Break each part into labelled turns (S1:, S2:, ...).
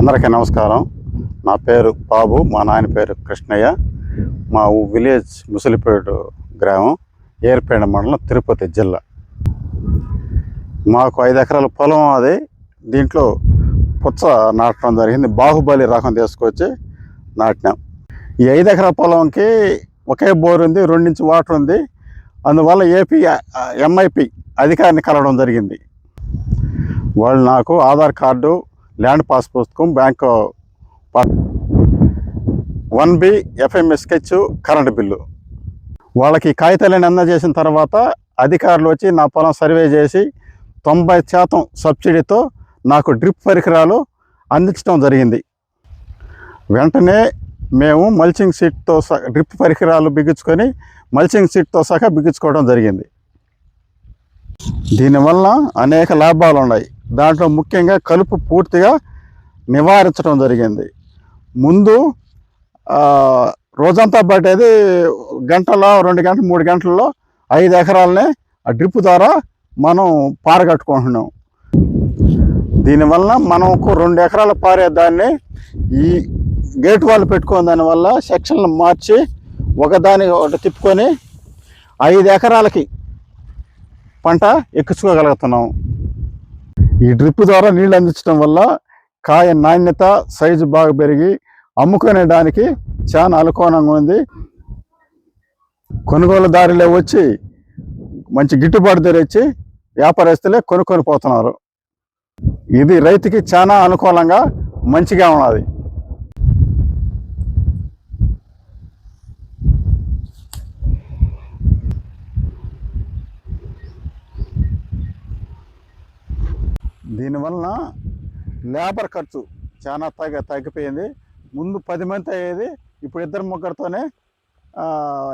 S1: అందరికీ నమస్కారం. నా పేరు బాబు మా నాయన పేరు కృష్ణయ్య. మా విలేజ్ ముసలిపేట గ్రామం ఏర్పేడ మండలం తిరుపతి జిల్లా. మాకు ఐదు ఎకరాల పొలం అది. దీంట్లో పుచ్చ నాటడం జరిగింది. బాహుబలి రకం తీసుకొచ్చి నాటినాం. ఈ ఐదు ఎకరాల పొలంకి ఒకే బోర్ ఉంది రెండించి వాటర్ ఉంది. అందువల్ల ఏపీ ఎంఐపి అధికారిని కలవడం జరిగింది. వాళ్ళు నాకు ఆధార్ కార్డు ల్యాండ్ పాస్ పుస్తకం bank one B FMS sketch current bill. వాళ్ళకి కాగితాలను అందజేసిన తర్వాత అధికారులు వచ్చి నా పొలం సర్వే చేసి తొంభై శాతం సబ్సిడీతో నాకు డ్రిప్ పరికరాలు అందించడం జరిగింది. వెంటనే మేము మల్చింగ్ సీట్తో సహా డ్రిప్ పరికరాలు బిగించుకొని మల్చింగ్ సీట్తో సహా బిగించుకోవడం జరిగింది. దీనివల్ల అనేక లాభాలు ఉన్నాయి దాంట్లో ముఖ్యంగా కలుపు పూర్తిగా నివారించడం జరిగింది. ముందు రోజంతా పట్టేది గంటలో రెండు గంటలు మూడు గంటల్లో ఐదు ఎకరాలని ఆ డ్రిప్ ద్వారా మనం పారగట్టుకుంటున్నాం. దీనివల్ల మనకు రెండు ఎకరాల పారే దాన్ని ఈ గేట్ వాళ్ళు పెట్టుకున్న దానివల్ల సెక్షన్లు మార్చి ఒకదాని ఒకటి తిప్పుకొని ఐదు ఎకరాలకి పంట ఎక్కించుకోగలుగుతున్నాం. ఈ డ్రిప్ ద్వారా నీళ్ళు అందించడం వల్ల కాయ నాణ్యత సైజు బాగా పెరిగి అమ్ముకునేదానికి చాలా అనుకూలంగా ఉంది. కొనుగోలుదారులే వచ్చి మంచి గిట్టుబాటు ధర ఇచ్చి వ్యాపారస్తులే కొనుక్కొని పోతున్నారు. ఇది రైతుకి చాలా అనుకూలంగా మంచిగా ఉన్నది. దీనివలన లేబర్ ఖర్చు చాలా తగ్గ తగ్గిపోయింది. ముందు పది మంది అయ్యేది ఇప్పుడు ఇద్దరు ముగ్గురితోనే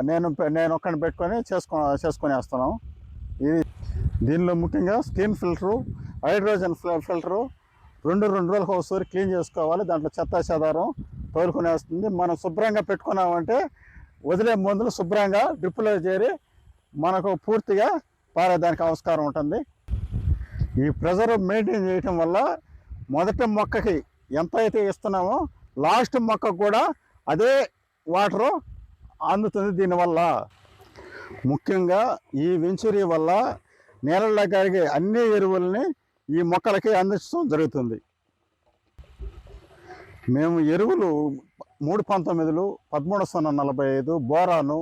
S1: నేను నేను ఒక్కడిని పెట్టుకొని చేసుకో చేసుకొని వేస్తున్నాం ఇది దీనిలో ముఖ్యంగా స్కిన్ ఫిల్టరు హైడ్రోజన్ ఫిల్టరు రెండు రెండు రోజులకు ఒకసారి క్లీన్ చేసుకోవాలి. దాంట్లో చెత్త చెదారం తవలుకొనేస్తుంది మనం శుభ్రంగా పెట్టుకున్నామంటే వదిలే మందులు శుభ్రంగా డ్రిప్పులో చేరి మనకు పూర్తిగా పారేదానికి ఆవిష్కారం ఉంటుంది. ఈ ప్రెజర్ మెయింటైన్ చేయటం వల్ల మొదటి మొక్కకి ఎంత అయితే ఇస్తున్నామో లాస్ట్ మొక్కకు కూడా అదే వాటరు అందుతుంది దీనివల్ల. ముఖ్యంగా ఈ వెంచురీ వల్ల నేలల్లో కరిగే అన్ని ఎరువుల్ని ఈ మొక్కలకి అందించడం జరుగుతుంది. మేము ఎరువులు మూడు పంతొమ్మిదిలు పదమూడు సున్నా నలభై ఐదు బోరాను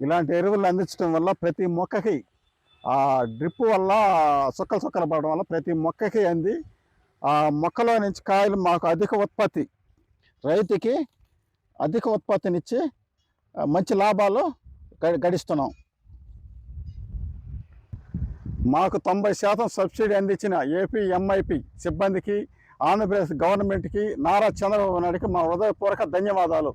S1: ఇలాంటి ఎరువులు అందించడం వల్ల ప్రతి మొక్కకి ఆ డ్రిప్ వల్ల సుక్కలు సుక్కలు పడడం వల్ల ప్రతి మొక్కకి అంది. ఆ మొక్కలో నుంచి కాయలు మాకు అధిక ఉత్పత్తి. రైతుకి అధిక ఉత్పత్తినిచ్చి మంచి లాభాలు గడిస్తున్నాం. మాకు తొంభై శాతం సబ్సిడీ అందించిన ఏపీ ఎంఐపి సిబ్బందికి ఆంధ్రప్రదేశ్ గవర్నమెంట్కి నారా చంద్రబాబు నాయుడుకి మా హృదయపూర్వక ధన్యవాదాలు.